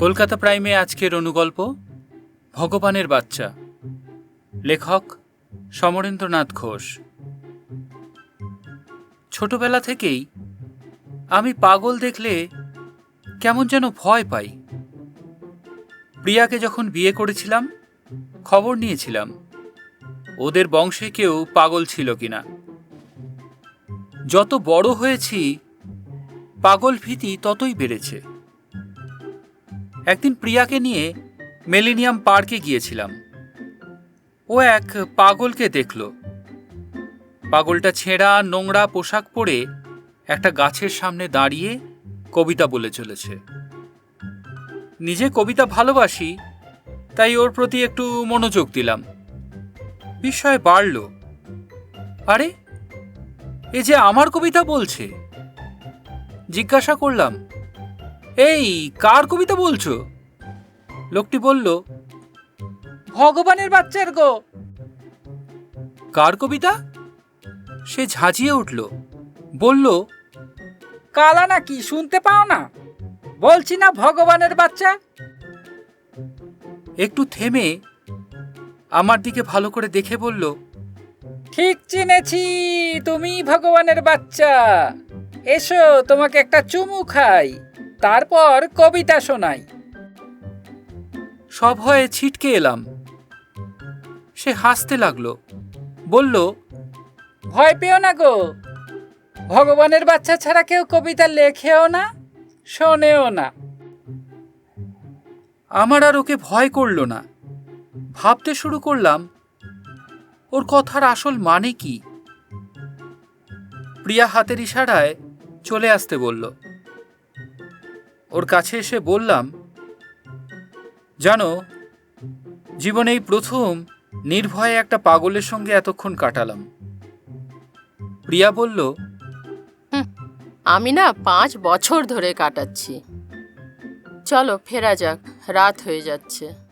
কলকাতা প্রাইমে আজকের অনুগল্প, ভগবানের বাচ্চা। লেখক সমরেন্দ্রনাথ ঘোষ। ছোটবেলা থেকেই আমি পাগল দেখলে কেমন যেন ভয় পাই। প্রিয়াকে যখন বিয়ে করেছিলাম, খবর নিয়েছিলাম, ওদের বংশে কেউ পাগল ছিল কিনা। যত বড় হয়েছি, পাগল ভীতি ততই বেড়েছে। একদিন প্রিয়াকে নিয়ে মেলিনিয়াম পার্কে গিয়েছিলাম। ও এক পাগলকে দেখল। পাগলটা ছেঁড়া, নোংরা পোশাক পরে একটা গাছের সামনে দাঁড়িয়ে কবিতা বলে চলেছে। নিজে কবিতা ভালোবাসি, তাই ওর প্রতি একটু মনোযোগ দিলাম। বিস্ময় বাড়ল। আরে, এ যে আমার কবিতা বলছে। জিজ্ঞাসা করলাম এই কার কবিতা বলছো? লোকটি বলল ভগবানের বাচ্চার গো। কার কবিতা? সে ঝাঁঝিয়ে উঠল বলল কালা নাকি শুনতে পাও না? বলছি না ভগবানের বাচ্চা? একটু থেমে আমার দিকে ভালো করে দেখে বলল ঠিক চিনেছি তুমি ভগবানের বাচ্চা। এসো তোমাকে একটা চুমু খাই। তারপর কবিতা শোনাই। সব হয়ে ছিটকে এলাম। সে হাসতে লাগল। বলল, ভয় পেও না গো। ভগবানের বাচ্চা ছাড়া কেউ কবিতা লেখেও না, শোনেও না। আমার আর ওকে ভয় করল না। ভাবতে শুরু করলাম, ওর কথার আসল মানে কি? প্রিয়া হাতের ইশারায় চলে আসতে বলল ওর কাছে এসে বললাম, জানো, জীবনে এই প্রথম নির্ভয়ে একটা পাগলের সঙ্গে এতক্ষণ কাটালাম। প্রিয়া বলল আমি না পাঁচ বছর ধরে কাটাচ্ছি। চলো, ফেরা যাক, রাত হয়ে যাচ্ছে।